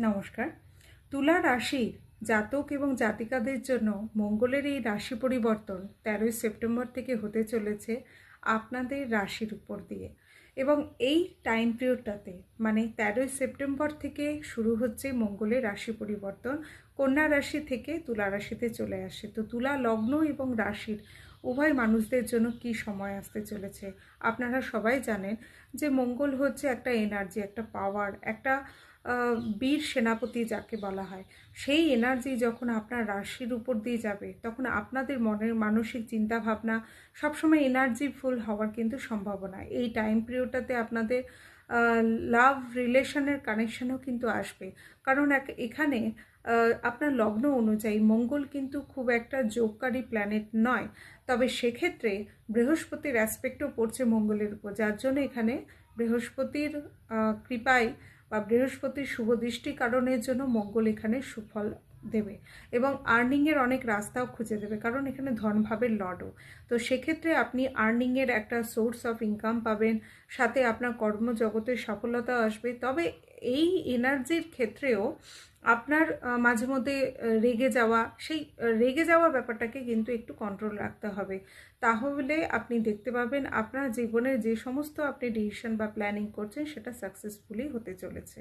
নমস্কার। তুলা রাশির জাতক এবং জাতিকাদের জন্য মঙ্গলের এই রাশি পরিবর্তন তেরোই সেপ্টেম্বর থেকে হতে চলেছে আপনাদের রাশির উপর দিয়ে। এবং এই টাইম পিরিয়ডটাতে মানে তেরোই সেপ্টেম্বর থেকে শুরু হচ্ছে মঙ্গলের রাশি পরিবর্তন। কন্যা রাশি থেকে তুলা রাশিতে চলে আসে। তো তুলা লগ্ন এবং রাশির উভয় মানুষদের জন্য কি সময় আসতে চলেছে? আপনারা সবাই জানেন যে মঙ্গল হচ্ছে একটা এনার্জি একটা পাওয়ার একটা বীর সেনাপতি যাকে বলা হয়। সেই এনার্জি যখন আপনার রাশির উপর দিয়ে যাবে, তখন আপনাদের মনের মানসিক চিন্তাভাবনা সবসময় এনার্জি ফুল হওয়ার কিন্তু সম্ভাবনা। এই টাইম পিরিয়ডটাতে আপনাদের লাভ রিলেশনের কানেকশনও কিন্তু আসবে। কারণ এক, এখানে আপনার লগ্ন অনুযায়ী মঙ্গল কিন্তু খুব একটা যোগকারী প্ল্যানেট নয়। তবে সেক্ষেত্রে বৃহস্পতির অ্যাসপেক্টও পড়ছে মঙ্গলের উপর, যার জন্য এখানে বৃহস্পতির কৃপায় বা বৃহস্পতির শুভ দৃষ্টি কারণের জন্য মঙ্গল এখানে সুফল দেবে। এবং আর্নিংয়ের অনেক রাস্তাও খুঁজে দেবে, কারণ এখানে ধনভাবের লডও তো সেক্ষেত্রে আপনি আর্নিংয়ের একটা সোর্স অফ ইনকাম পাবেন, সাথে আপনার কর্মজগতের সফলতা আসবে। তবে এই এনার্জির ক্ষেত্রেও আপনার মাঝে মধ্যে রেগে যাওয়া, সেই রেগে যাওয়া ব্যাপারটাকে কিন্তু একটু কন্ট্রোল রাখতে হবে। তাহলে আপনি দেখতে পাবেন আপনার জীবনের যে সমস্ত আপনি ডিসিশন বা প্ল্যানিং করছেন, সেটা সাকসেসফুলি হতে চলেছে।